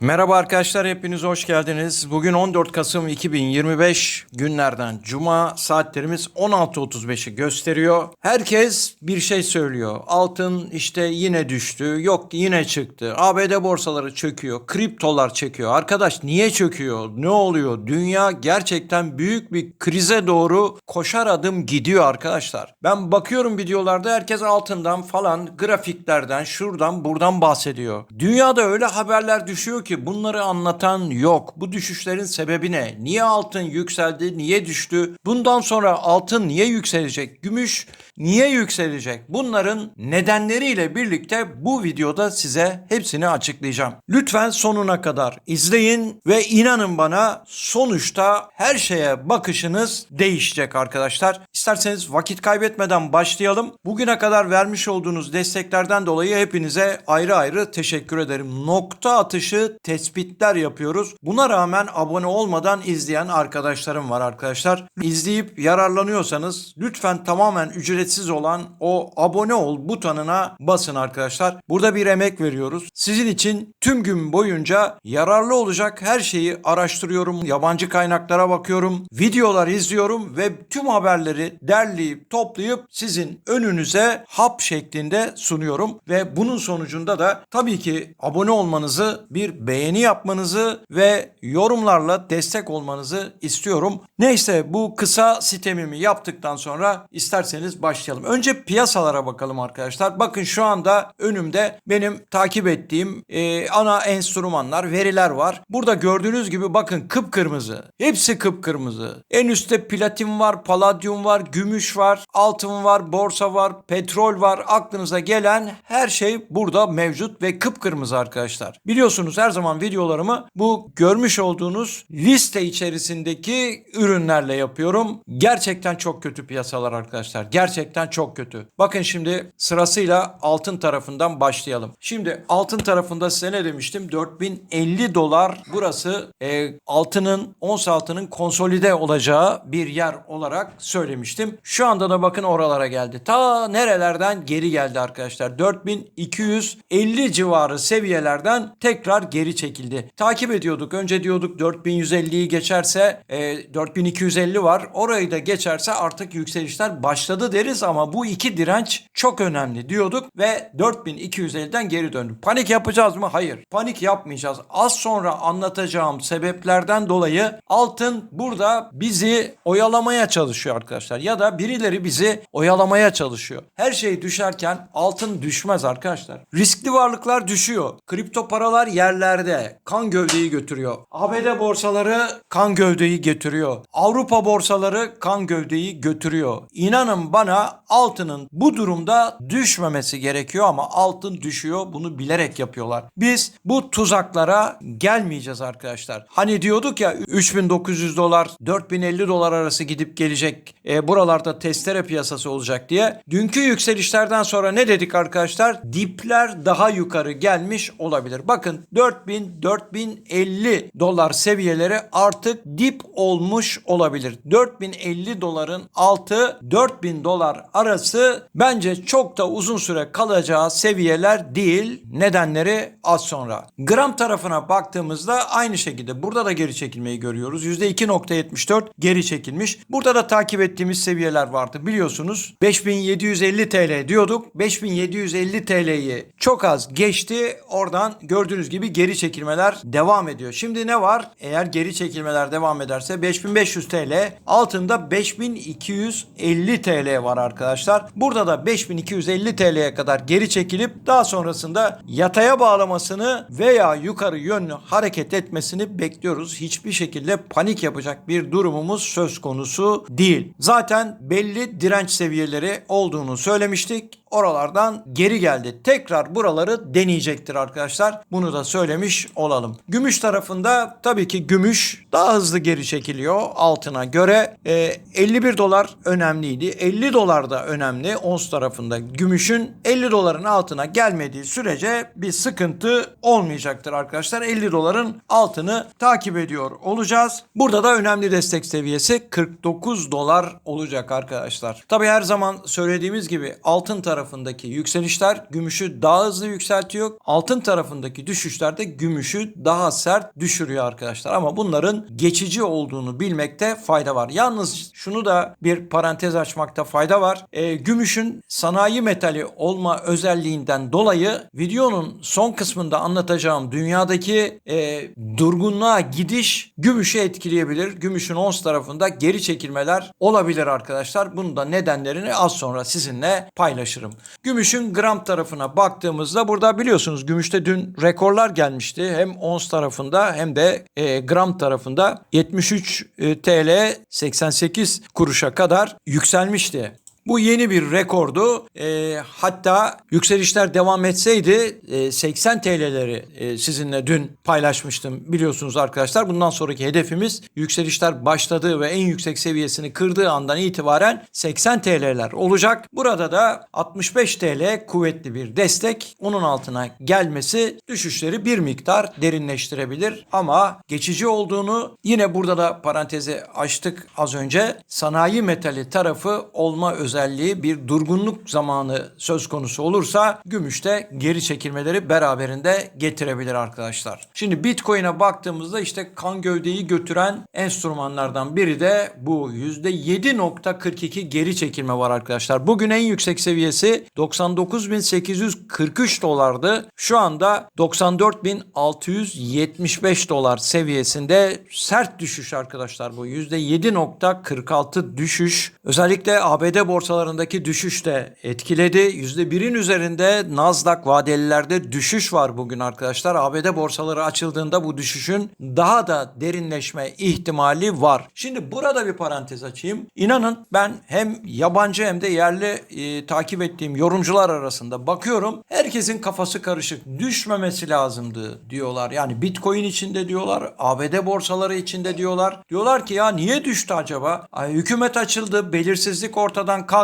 Merhaba arkadaşlar hepiniz hoş geldiniz. Bugün 14 Kasım 2025 günlerden Cuma saatlerimiz 16.35'i gösteriyor. Herkes bir şey söylüyor. Altın işte yine düştü, yok yine çıktı. ABD borsaları çöküyor, kriptolar çekiyor. Arkadaş niye çöküyor? Ne oluyor? Dünya gerçekten büyük bir krize doğru koşar adım gidiyor arkadaşlar. Ben bakıyorum videolarda herkes altından falan grafiklerden şuradan buradan bahsediyor. Dünyada öyle haberler düşüyor ki bunları anlatan yok. Bu düşüşlerin sebebi ne? Niye altın yükseldi? Niye düştü? Bundan sonra altın niye yükselecek? Gümüş niye yükselecek? Bunların nedenleriyle birlikte bu videoda size hepsini açıklayacağım. Lütfen sonuna kadar izleyin ve inanın bana sonuçta her şeye bakışınız değişecek arkadaşlar. İsterseniz vakit kaybetmeden başlayalım. Bugüne kadar vermiş olduğunuz desteklerden dolayı hepinize ayrı ayrı teşekkür ederim. Nokta atışı tespitler yapıyoruz. Buna rağmen abone olmadan izleyen arkadaşlarım var arkadaşlar. İzleyip yararlanıyorsanız lütfen tamamen ücretsiz olan o abone ol butonuna basın arkadaşlar. Burada bir emek veriyoruz. Sizin için tüm gün boyunca yararlı olacak her şeyi araştırıyorum. Yabancı kaynaklara bakıyorum. Videolar izliyorum ve tüm haberleri derleyip toplayıp sizin önünüze hap şeklinde sunuyorum ve bunun sonucunda da tabii ki abone olmanızı, bir beğeni yapmanızı ve yorumlarla destek olmanızı istiyorum. Neyse bu kısa sitemimi yaptıktan sonra isterseniz başlayalım. Önce piyasalara bakalım arkadaşlar. Bakın şu anda önümde benim takip ettiğim e, ana enstrümanlar, veriler var. Burada gördüğünüz gibi bakın kıpkırmızı. Hepsi kıpkırmızı. En üstte platin var, paladyum var, gümüş var, altın var, borsa var, petrol var. Aklınıza gelen her şey burada mevcut ve kıpkırmızı arkadaşlar. Biliyorsunuz her zaman videolarımı bu görmüş olduğunuz liste içerisindeki ürünlerle yapıyorum. Gerçekten çok kötü piyasalar arkadaşlar. Gerçekten çok kötü. Bakın şimdi sırasıyla altın tarafından başlayalım. Şimdi altın tarafında size ne demiştim? 4050 dolar burası e, altının ons altının konsolide olacağı bir yer olarak söylemiştim. Şu anda da bakın oralara geldi. Ta nerelerden geri geldi arkadaşlar. 4250 civarı seviyelerden tekrar geri çekildi. Takip ediyorduk. Önce diyorduk 4150'yi geçerse e, 4250 var. Orayı da geçerse artık yükselişler başladı deriz ama bu iki direnç çok önemli diyorduk ve 4250'den geri döndü. Panik yapacağız mı? Hayır. Panik yapmayacağız. Az sonra anlatacağım sebeplerden dolayı altın burada bizi oyalamaya çalışıyor arkadaşlar. Ya da birileri bizi oyalamaya çalışıyor. Her şey düşerken altın düşmez arkadaşlar. Riskli varlıklar düşüyor. Kripto paralar yerlerde. Kan gövdeyi götürüyor. ABD borsaları kan gövdeyi getiriyor. Avrupa borsaları kan gövdeyi götürüyor. İnanın bana altının bu durumda düşmemesi gerekiyor ama altın düşüyor. Bunu bilerek yapıyorlar. Biz bu tuzaklara gelmeyeceğiz arkadaşlar. Hani diyorduk ya 3900 dolar 4050 dolar arası gidip gelecek. E, buralarda testere piyasası olacak diye. Dünkü yükselişlerden sonra ne dedik arkadaşlar? Dipler daha yukarı gelmiş olabilir. Bakın 4000 4050 dolar seviyeleri artık dip olmuş olabilir. 4050 doların altı 4000 dolar arası bence çok da uzun süre kalacağı seviyeler değil. Nedenleri az sonra. Gram tarafına baktığımızda aynı şekilde burada da geri çekilmeyi görüyoruz. %2.74 geri çekilmiş. Burada da takip ettiğimiz seviyeler vardı. Biliyorsunuz 5750 TL diyorduk. 5750 TL'yi çok az geçti. Oradan gördüğünüz gibi geri çekilmeler devam ediyor. Şimdi ne var? Eğer geri çekilmeler devam ederse 5500 TL altında 5250 TL var arkadaşlar. Burada da 5250 TL'ye kadar geri çekilip daha sonrasında yataya bağlamasını veya yukarı yönlü hareket etmesini bekliyoruz. Hiçbir şekilde panik yapacak bir durumumuz söz konusu değil. Zaten belli direnç seviyeleri olduğunu söylemiştik oralardan geri geldi. Tekrar buraları deneyecektir arkadaşlar. Bunu da söylemiş olalım. Gümüş tarafında tabii ki gümüş daha hızlı geri çekiliyor altına göre. E, 51 dolar önemliydi. 50 dolar da önemli ons tarafında. Gümüşün 50 doların altına gelmediği sürece bir sıkıntı olmayacaktır arkadaşlar. 50 doların altını takip ediyor olacağız. Burada da önemli destek seviyesi 49 dolar olacak arkadaşlar. Tabii her zaman söylediğimiz gibi altın tarafındaki yükselişler gümüşü daha hızlı yükseltiyor. Altın tarafındaki düşüşler de gümüşü daha sert düşürüyor arkadaşlar. Ama bunların geçici olduğunu bilmekte fayda var. Yalnız şunu da bir parantez açmakta fayda var. E, gümüşün sanayi metali olma özelliğinden dolayı videonun son kısmında anlatacağım dünyadaki e, durgunluğa gidiş gümüşü etkileyebilir. Gümüşün ons tarafında geri çekilmeler olabilir arkadaşlar. Bunun da nedenlerini az sonra sizinle paylaşırım. Gümüşün gram tarafına baktığımızda burada biliyorsunuz gümüşte dün rekorlar gelmişti. Hem ons tarafında hem de e, gram tarafında 73 e, TL 88 kuruşa kadar yükselmişti. Bu yeni bir rekordu. E, hatta yükselişler devam etseydi e, 80 TL'leri e, sizinle dün paylaşmıştım biliyorsunuz arkadaşlar. Bundan sonraki hedefimiz yükselişler başladığı ve en yüksek seviyesini kırdığı andan itibaren 80 TL'ler olacak. Burada da 65 TL kuvvetli bir destek. Onun altına gelmesi düşüşleri bir miktar derinleştirebilir ama geçici olduğunu yine burada da parantezi açtık az önce. Sanayi metali tarafı olma özelliği bir durgunluk zamanı söz konusu olursa gümüşte geri çekilmeleri beraberinde getirebilir arkadaşlar. Şimdi Bitcoin'e baktığımızda işte kan gövdeyi götüren enstrümanlardan biri de bu %7.42 geri çekilme var arkadaşlar. Bugün en yüksek seviyesi 99.843 dolardı. Şu anda 94.675 dolar seviyesinde sert düşüş arkadaşlar bu. %7.46 düşüş. Özellikle ABD borsalarındaki düşüş de etkiledi. %1'in üzerinde Nasdaq vadelilerde düşüş var bugün arkadaşlar. ABD borsaları açıldığında bu düşüşün daha da derinleşme ihtimali var. Şimdi burada bir parantez açayım. İnanın ben hem yabancı hem de yerli e, takip ettiğim yorumcular arasında bakıyorum. Herkesin kafası karışık. Düşmemesi lazımdı diyorlar. Yani Bitcoin içinde diyorlar. ABD borsaları içinde diyorlar. Diyorlar ki ya niye düştü acaba? Ay, hükümet açıldı. Belirsizlik ortadan kalktı.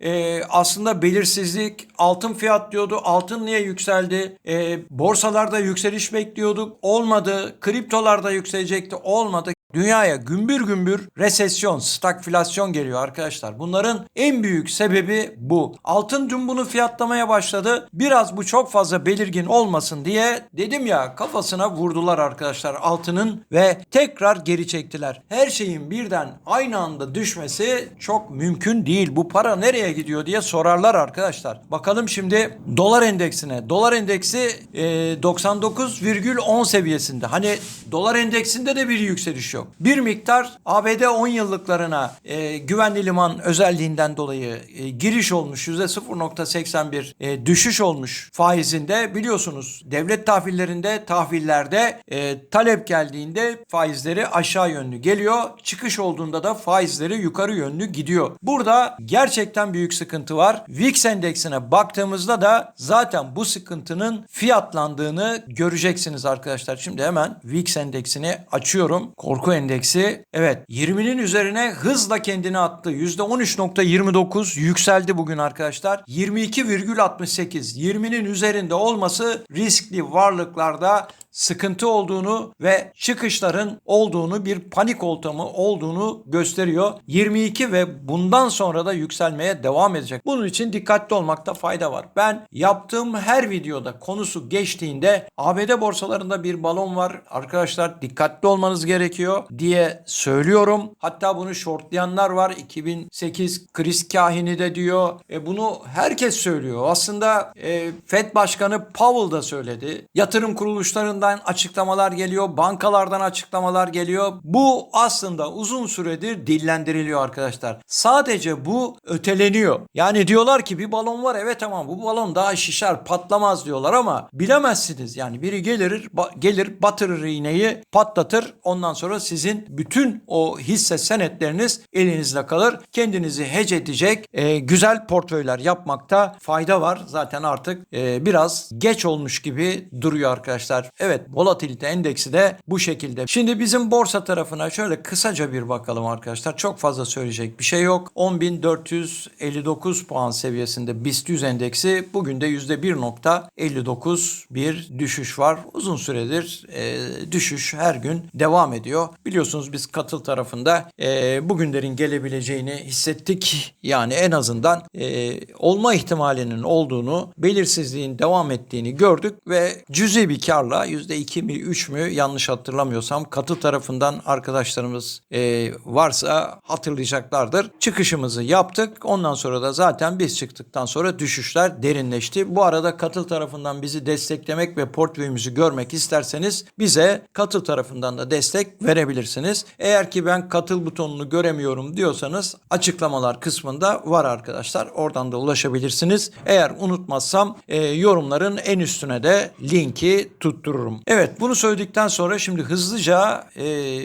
E, aslında belirsizlik altın fiyat diyordu. Altın niye yükseldi? E, borsalarda yükseliş bekliyorduk. Olmadı. Kriptolarda yükselecekti. Olmadı. Dünyaya gümbür gümbür resesyon, stagflasyon geliyor arkadaşlar. Bunların en büyük sebebi bu. Altın dün bunu fiyatlamaya başladı. Biraz bu çok fazla belirgin olmasın diye dedim ya kafasına vurdular arkadaşlar altının ve tekrar geri çektiler. Her şeyin birden aynı anda düşmesi çok mümkün değil. Bu para nereye gidiyor diye sorarlar arkadaşlar. Bakalım şimdi dolar endeksine. Dolar endeksi e, 99,10 seviyesinde. Hani dolar endeksinde de bir yükseliş yok. Bir miktar ABD 10 yıllıklarına e, güvenli liman özelliğinden dolayı e, giriş olmuş. %0.81 e, düşüş olmuş faizinde. Biliyorsunuz devlet tahvillerinde tahvillerde e, talep geldiğinde faizleri aşağı yönlü geliyor. Çıkış olduğunda da faizleri yukarı yönlü gidiyor. Burada gerçekten büyük sıkıntı var. VIX endeksine baktığımızda da zaten bu sıkıntının fiyatlandığını göreceksiniz arkadaşlar. Şimdi hemen VIX endeksini açıyorum. Korku endeksi evet 20'nin üzerine hızla kendini attı. %13.29 yükseldi bugün arkadaşlar. 22,68 20'nin üzerinde olması riskli varlıklarda sıkıntı olduğunu ve çıkışların olduğunu bir panik ortamı olduğunu gösteriyor. 22 ve bundan sonra da yükselmeye devam edecek. Bunun için dikkatli olmakta fayda var. Ben yaptığım her videoda konusu geçtiğinde ABD borsalarında bir balon var. Arkadaşlar dikkatli olmanız gerekiyor diye söylüyorum. Hatta bunu shortlayanlar var. 2008 kriz kahini de diyor. E bunu herkes söylüyor. Aslında e, Fed Başkanı Powell da söyledi. Yatırım kuruluşlarından açıklamalar geliyor. Bankalardan açıklamalar geliyor. Bu aslında uzun süredir dillendiriliyor arkadaşlar. Sadece bu öteleniyor. Yani diyorlar ki bir balon var evet ama bu balon daha şişer patlamaz diyorlar ama bilemezsiniz. Yani biri gelir ba- gelir batırır iğneyi patlatır ondan sonra sizin bütün o hisse senetleriniz elinizde kalır. Kendinizi hece edecek e, güzel portföyler yapmakta fayda var. Zaten artık e, biraz geç olmuş gibi duruyor arkadaşlar. Evet volatilite endeksi de bu şekilde. Şimdi bizim borsa tarafına şöyle kısaca bir bakalım arkadaşlar. Çok fazla söyleyecek bir şey yok. 10.459 puan seviyesinde BIST 100 endeksi bugün de %1.59 bir düşüş var. Uzun süredir e, düşüş her gün devam ediyor. Biliyorsunuz biz katıl tarafında e, bugünlerin gelebileceğini hissettik. Yani en azından e, olma ihtimalinin olduğunu, belirsizliğin devam ettiğini gördük ve cüzi bir karla %2 mi 3 mü yanlış hatırlamıyorsam katı tarafından arkadaşlarımız e, varsa hatırlayacaklardır. Çıkışımızı yaptık. Ondan sonra da zaten biz çıktıktan sonra düşüşler derinleşti. Bu arada katıl tarafından bizi desteklemek ve portföyümüzü görmek isterseniz bize katıl tarafından da destek verebilirsiniz. Eğer ki ben katıl butonunu göremiyorum diyorsanız açıklamalar kısmında var arkadaşlar. Oradan da ulaşabilirsiniz. Eğer unutmazsam e, yorumların en üstüne de linki tuttururum. Evet bunu söyledikten sonra şimdi hızlıca e,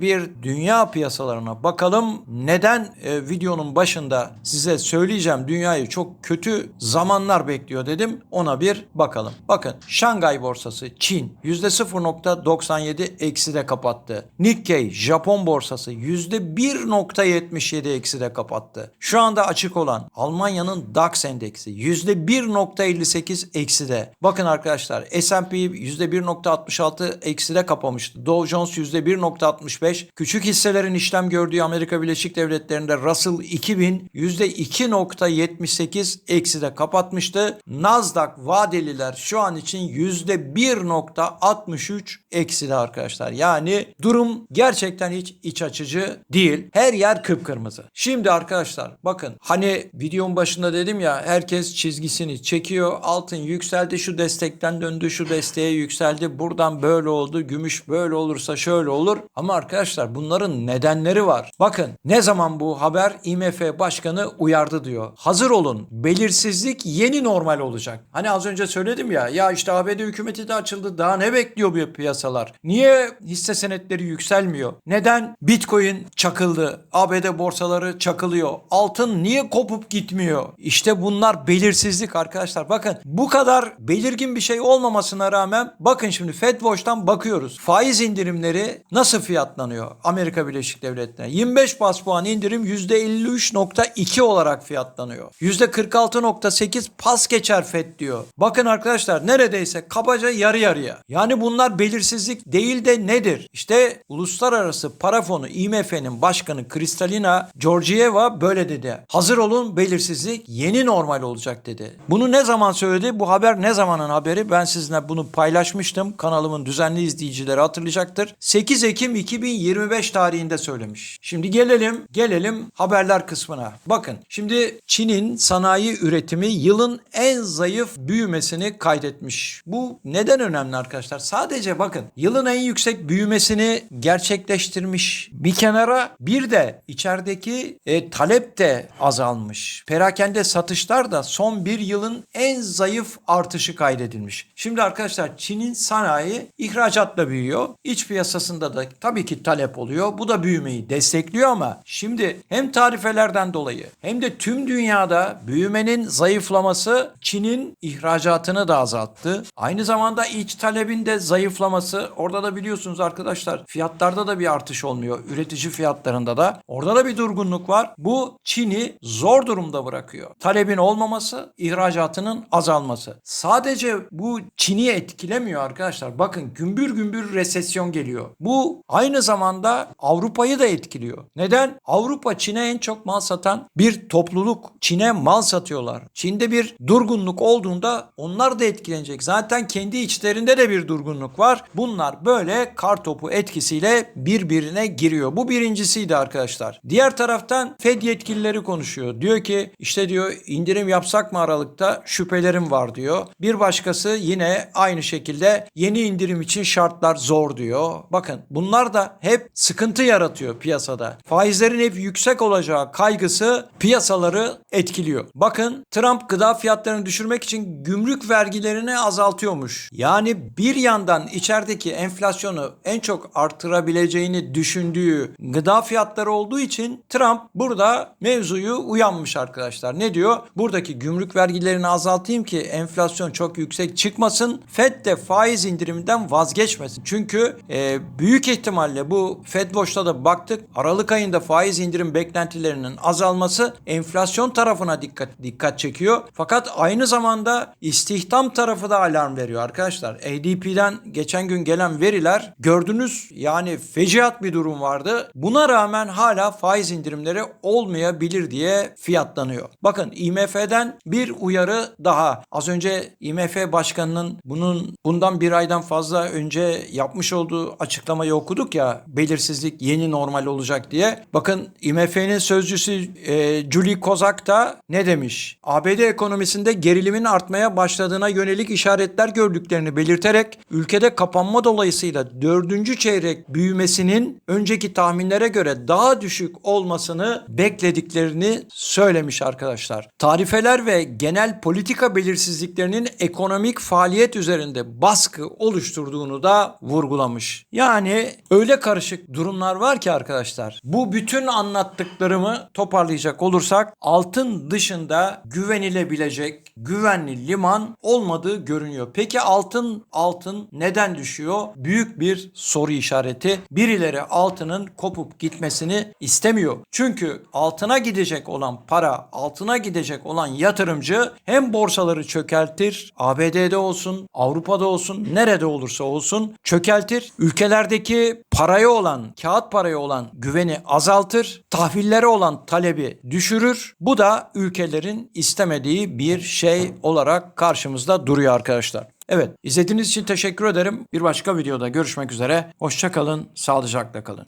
bir dünya piyasalarına bakalım. Neden e, videonun başında size söyleyeceğim dünyayı çok kötü zamanlar bekliyor dedim. Ona bir bakalım. Bakın Şangay borsası Çin %0.97 ekside kapattı. Nikkei Japon borsası %1.77 ekside kapattı. Şu anda açık olan Almanya'nın DAX endeksi %1.58 ekside. Bakın arkadaşlar S&P %1.66 ekside kapamıştı. Dow Jones %1.65. Küçük hisselerin işlem gördüğü Amerika Birleşik Devletleri'nde Russell 2000 %2.78 ekside kapatmıştı. Nasdaq vadeliler şu an için %1.63 ekside arkadaşlar. Yani durum gerçekten hiç iç açıcı değil. Her yer kıpkırmızı. Şimdi arkadaşlar bakın hani videonun başında dedim ya herkes çizgisini çekiyor. Altın yükseldi şu destekten döndü şu desteğe yükseldi. Buradan böyle oldu. Gümüş böyle olursa şöyle olur. Ama arkadaşlar bunların nedenleri var. Bakın ne zaman bu haber IMF Başkanı uyardı diyor. Hazır olun. Belirsizlik yeni normal olacak. Hani az önce söyledim ya ya işte ABD hükümeti de açıldı. Daha ne bekliyor bu piyasalar? Niye hisse senetleri yükselmiyor? Neden Bitcoin çakıldı? ABD borsaları çakılıyor. Altın niye kopup gitmiyor? İşte bunlar belirsizlik arkadaşlar. Bakın bu kadar belirgin bir şey olmamasına rağmen bakın şimdi Fed Watch'tan bakıyoruz. Faiz indirimleri nasıl fiyatlanıyor Amerika Birleşik Devletleri'ne? 25 bas puan indirim %53.2 olarak fiyatlanıyor. %46.8 pas geçer Fed diyor. Bakın arkadaşlar neredeyse kabaca yarı yarıya. Yani bunlar belirsizlik değil de nedir? İşte Uluslararası Para Fonu IMF'nin başkanı Kristalina Georgieva böyle dedi. Hazır olun belirsizlik yeni normal olacak dedi. Bunu ne zaman söyledi? Bu haber ne zamanın haberi? Ben sizinle bunu paylaşmıştım. Kanalımın düzenli izleyicileri hatırlayacaktır. 8 Ekim 2025 tarihinde söylemiş. Şimdi gelelim gelelim haberler kısmına. Bakın şimdi Çin'in sanayi üretimi yılın en zayıf büyümesini kaydetmiş. Bu neden önemli arkadaşlar? Sadece bakın yılın en yüksek büyümesini gerçekleştirmiş. Bir kenara bir de içerideki e, talep de azalmış. Perakende satışlar da son bir yılın en zayıf artışı kaydedilmiş. Şimdi arkadaşlar Çin'in sanayi ihracatla büyüyor. İç piyasasında da tabii ki talep oluyor. Bu da büyümeyi destekliyor ama şimdi hem tarifelerden dolayı hem de tüm dünyada büyümenin zayıflaması Çin'in ihracatını da azalttı. Aynı zamanda iç talebin de zayıflaması orada da biliyorsunuz arkadaşlar fiyatlarda da bir artış olmuyor. Üretici fiyatlarında da. Orada da bir durgunluk var. Bu Çin'i zor durumda bırakıyor. Talebin olmaması, ihracatının azalması. Sadece bu Çin'i etkilemiyor arkadaşlar. Bakın gümbür gümbür resesyon geliyor. Bu aynı zamanda Avrupa'yı da etkiliyor. Neden? Avrupa Çin'e en çok mal satan bir topluluk. Çin'e mal satıyorlar. Çin'de bir durgunluk olduğunda onlar da etkilenecek. Zaten kendi içlerinde de bir durgunluk var. Bunlar böyle kar topu etkisiyle birbirine giriyor. Bu birincisiydi arkadaşlar. Diğer taraftan Fed yetkilileri konuşuyor. Diyor ki işte diyor indirim yapsak mı Aralık'ta şüphelerim var diyor. Bir başkası yine aynı şekilde yeni indirim için şartlar zor diyor. Bakın bunlar da hep sıkıntı yaratıyor piyasada. Faizlerin hep yüksek olacağı kaygısı piyasaları etkiliyor. Bakın Trump gıda fiyatlarını düşürmek için gümrük vergilerini azaltıyormuş. Yani bir yandan içerideki enflasyonu en çok artırabileceğini düşündüğü gıda fiyatları olduğu için Trump burada mevzuyu uyanmış arkadaşlar. Ne diyor? Buradaki gümrük vergilerini azaltayım ki enflasyon çok yüksek çıkmasın. Fed de faiz indiriminden vazgeçmesin. Çünkü e, büyük ihtimalle bu Fed Watch'ta da baktık. Aralık ayında faiz indirim beklentilerinin azalması enflasyon tarafına dikkat dikkat çekiyor. Fakat aynı zamanda istihdam tarafı da alarm veriyor arkadaşlar. ADP'den geçen gün gelen veriler gördünüz yani feciat bir durum vardı. Buna rağmen hala faiz indirimleri olmayabilir diye fiyatlanıyor. Bakın IMF'den bir uyarı daha. Az önce IMF başkanının bunun bundan bir aydan günlerden fazla önce yapmış olduğu açıklamayı okuduk ya belirsizlik yeni normal olacak diye. Bakın IMF'nin sözcüsü e, Julie Kozak da ne demiş? ABD ekonomisinde gerilimin artmaya başladığına yönelik işaretler gördüklerini belirterek ülkede kapanma dolayısıyla dördüncü çeyrek büyümesinin önceki tahminlere göre daha düşük olmasını beklediklerini söylemiş arkadaşlar. Tarifeler ve genel politika belirsizliklerinin ekonomik faaliyet üzerinde baskı oluşturduğunu da vurgulamış. Yani öyle karışık durumlar var ki arkadaşlar. Bu bütün anlattıklarımı toparlayacak olursak altın dışında güvenilebilecek güvenli liman olmadığı görünüyor. Peki altın altın neden düşüyor? Büyük bir soru işareti. Birileri altının kopup gitmesini istemiyor. Çünkü altına gidecek olan para, altına gidecek olan yatırımcı hem borsaları çökeltir, ABD'de olsun, Avrupa'da olsun, nerede olursa olsun çökeltir. Ülkelerdeki paraya olan, kağıt paraya olan güveni azaltır, tahvillere olan talebi düşürür. Bu da ülkelerin istemediği bir şey olarak karşımızda duruyor arkadaşlar. Evet, izlediğiniz için teşekkür ederim. Bir başka videoda görüşmek üzere. Hoşça kalın, sağlıcakla kalın.